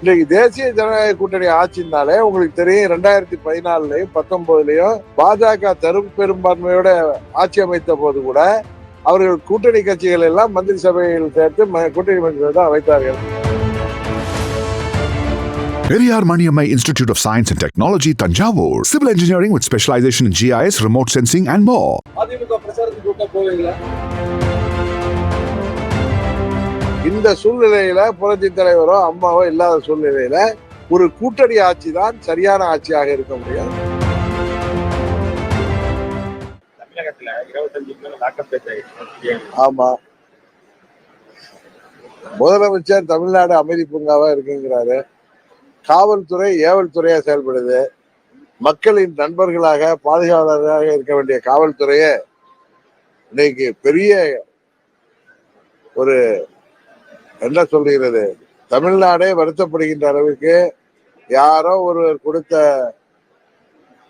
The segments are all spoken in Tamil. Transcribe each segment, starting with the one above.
இன்னைக்கு தேசிய ஜனநாயக கூட்டணி ஆட்சினாலே உங்களுக்கு தெரியும் ரெண்டாயிரத்தி பதினாலுலயும் பத்தொன்பதுலயும் பாஜக தரும் பெரும்பான்மையோட ஆட்சி அமைத்த போது கூட அவர்கள் கூட்டணி கட்சிகள் எல்லாம் மந்திரி சபையில் சேர்த்து ம- கூட்டணி மந்திரி தான் Periyar Maniammai Institute of Science and Technology, Tanjavur. Civil engineering with specialization in GIS, remote sensing, and more. AIADMK பிரச்சாரத்துக்கு கூட்ட போவீங்களா இந்த சூழ்நிலையில புரட்சி தலைவரோ அம்மாவோ இல்லாத சூழ்நிலையில ஒரு கூட்டணி ஆட்சி தான் சரியான ஆட்சியாக இருக்க ஆயிடுச்சு. ஆமா. முதலமைச்சர் தமிழ்நாடு அமைதி பூங்காவா இருக்குங்கிறாரு. காவல்துறை ஏவல் துறையா செயல்படுது. மக்களின் நண்பர்களாக பாதுகாவலராக இருக்க வேண்டிய காவல்துறையே இன்னைக்கு பெரிய ஒரு என்ன சொல்கிறது? தமிழ்நாடே வருத்தப்படுகின்ற அளவுக்கு யாரோ ஒருவர் கொடுத்த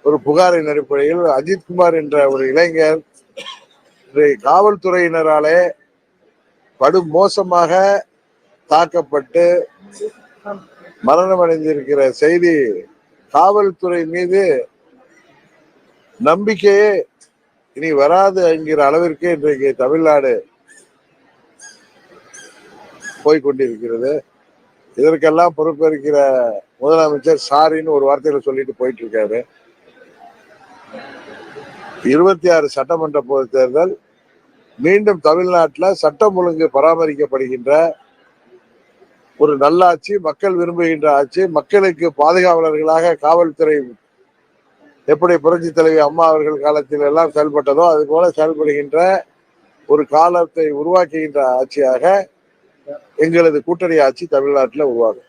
ஒரு புகாரின் அடிப்படையில் அஜித்குமார் என்ற ஒரு இளைஞர் காவல்துறையினராலே படு மோசமாக தாக்கப்பட்டு மரணம் அடைந்திருக்கிற செய்தி காவல்துறை மீது நம்பிக்கையே இனி வராது என்கிற அளவிற்கு இன்றைக்கு தமிழ்நாடு போய்கொண்டிருக்கிறது. இதற்கெல்லாம் பொறுப்பேற்கிற முதலமைச்சர் சாரின்னு ஒரு வார்த்தையில சொல்லிட்டு போயிட்டு இருக்காரு இருபத்தி ஆறு சட்டமன்ற பொது தேர்தல் மீண்டும் தமிழ்நாட்டில் சட்டம் ஒழுங்கு பராமரிக்கப்படுகின்ற ஒரு நல்லாட்சி மக்கள் விரும்புகின்ற ஆட்சி மக்களுக்கு பாதுகாவலர்களாக காவல்துறை எப்படி புரட்சி தலைவி அம்மா அவர்கள் காலத்தில் எல்லாம் செயல்பட்டதோ அது போல செயல்படுகின்ற ஒரு காலத்தை உருவாக்குகின்ற ஆட்சியாக எங்களது கூட்டணி ஆட்சி தமிழ்நாட்டில் உருவாகும்.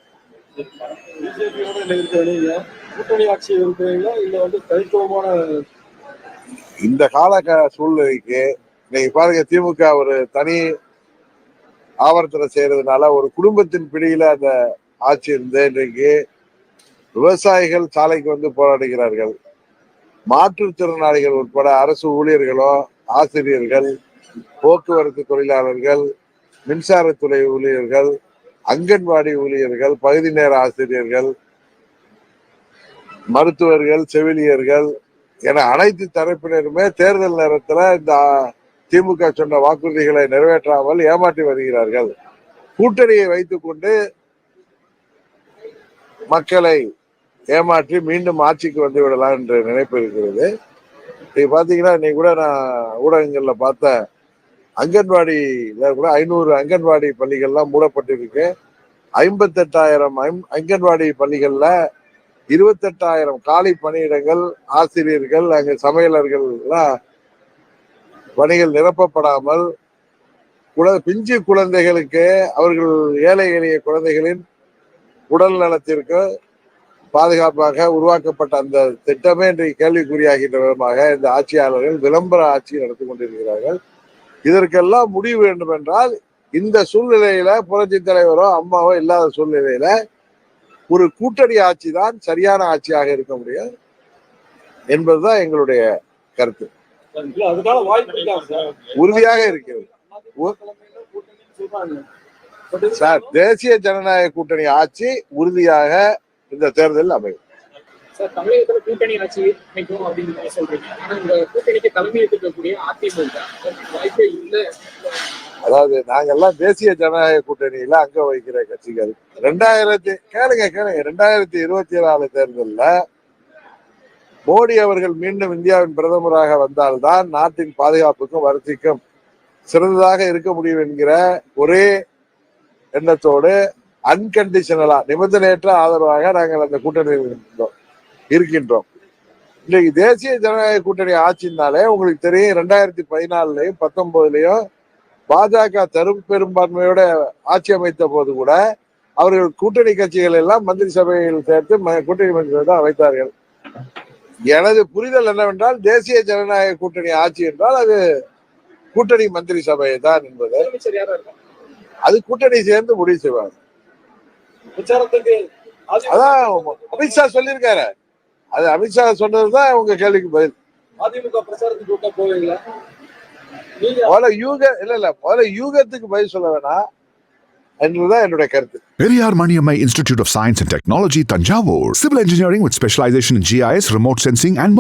இந்த கால சூழ்நிலைக்கு இன்னைக்கு பாருங்க திமுக ஒரு தனி ஆவர்த்தனை செய்யறதுனால ஒரு குடும்பத்தின் பிடியில அந்த ஆட்சி இருந்து இன்றைக்கு விவசாயிகள் சாலைக்கு வந்து போராடுகிறார்கள். மாற்றுத்திறனாளிகள் உட்பட அரசு ஊழியர்களோ ஆசிரியர்கள் போக்குவரத்து தொழிலாளர்கள் மின்சாரத்துறை ஊழியர்கள் அங்கன்வாடி ஊழியர்கள் பகுதி நேர ஆசிரியர்கள் மருத்துவர்கள் செவிலியர்கள் என அனைத்து தரப்பினருமே தேர்தல் நேரத்தில் இந்த திமுக சொன்ன வாக்குறுதிகளை நிறைவேற்றாமல் ஏமாற்றி வருகிறார்கள். கூட்டணியை வைத்துக்கொண்டு மக்களை ஏமாற்றி மீண்டும் ஆட்சிக்கு வந்து விடலாம் என்ற நினைப்பு இருக்கிறது. நீங்க பாத்தீங்கன்னா இன்னைக்கு கூட நான் ஊடகங்கள்ல பார்த்தேன் அங்கன்வாடியில கூட ஐநூறு அங்கன்வாடி பள்ளிகள்லாம் மூடப்பட்டிருக்கு. ஐம்பத்தெட்டாயிரம் ஐம்- அங்கன்வாடி பள்ளிகளில் இருபத்தெட்டாயிரம் காலி பணியிடங்கள் ஆசிரியர்கள் அங்கே சமையலர்கள்லாம் பணிகள் நிரப்பப்படாமல் குழ பிஞ்சு குழந்தைகளுக்கு அவர்கள் ஏழை எளிய குழந்தைகளின் உடல் நலத்திற்கு பாதுகாப்பாக உருவாக்கப்பட்ட அந்த திட்டமே இன்றைக்கு கேள்விக்குறியாகின்ற விதமாக இந்த ஆட்சியாளர்கள் விளம்பர ஆட்சி நடத்தி கொண்டிருக்கிறார்கள். இதற்கெல்லாம் முடிவு வேண்டும் என்றால் இந்த சூழ்நிலையில புரட்சி தலைவரோ அம்மாவோ இல்லாத சூழ்நிலையில ஒரு கூட்டணி ஆட்சி தான் சரியான ஆட்சியாக இருக்க முடியும் என்பதுதான் எங்களுடைய கருத்து. உறுதியாக இருக்கிறது. சார் தேசிய ஜனநாயக கூட்டணி ஆட்சி உறுதியாக இந்த தேர்தலில் அமையும். சார் தமிழகத்துல கூட்டணி ஆட்சி அமைக்கும் அப்படின்னு நீங்க சொல்றீங்க. ஆனா இந்த கூட்டணிக்கு தலைமை இருக்கக்கூடிய அதிமுக வாய்ப்பே இல்லை. அதாவது நாங்கெல்லாம் தேசிய ஜனநாயக கூட்டணியில அங்க வகிக்கிற கட்சிகள். ரெண்டாயிரத்தி கேளுங்க கேளுங்க. ரெண்டாயிரத்தி இருபத்தி நாலு தேர்தல்ல மோடி அவர்கள் மீண்டும் இந்தியாவின் பிரதமராக வந்தால்தான் நாட்டின் பாதுகாப்புக்கும் வறட்சிக்கும் சிறந்ததாக இருக்க முடியும் என்கிற ஒரே எண்ணத்தோடு அன்கண்டிஷனலா நிபந்தனையற்ற ஆதரவாக நாங்கள் அந்த கூட்டணியில் இருந்தோம். இருக்கின்றோம். இன்னைக்கு தேசிய ஜனநாயக கூட்டணி ஆட்சினாலே உங்களுக்கு தெரியும் ரெண்டாயிரத்தி பதினாலுலயும் பத்தொன்பதுலயும் பாஜக தரும் பெரும்பான்மையோட ஆட்சி அமைத்த போது கூட அவர்கள் கூட்டணி கட்சிகள் எல்லாம் மந்திரி சபையில் சேர்த்து கூட்டணி மந்திரி தான் வைத்தார்கள். எனது புரிதல் என்னவென்றால் தேசிய ஜனநாயக கூட்டணி ஆட்சி என்றால் அது கூட்டணி மந்திரி சபை தான் என்பது. அது கூட்டணி சேர்ந்து முடிவு செய்வாங்க அதான் அமித்ஷா சொல்லியிருக்காரு. அது அமித்ஷா சொன்னதுதான் உங்க கேள்விக்கு பதில் அதிமுக பிரச்சாரத்துக்கு போவீங்களா நீங்க முதல்ல யூக இல்ல இல்ல முதல்ல யூகத்துக்கு பதில் சொல்ல வேணாம் என்றுதான் என்னுடைய கருத்து Periyar Maniammai Institute of Science and Technology, Tanjavur. Civil engineering with specialization in GIS, remote sensing, and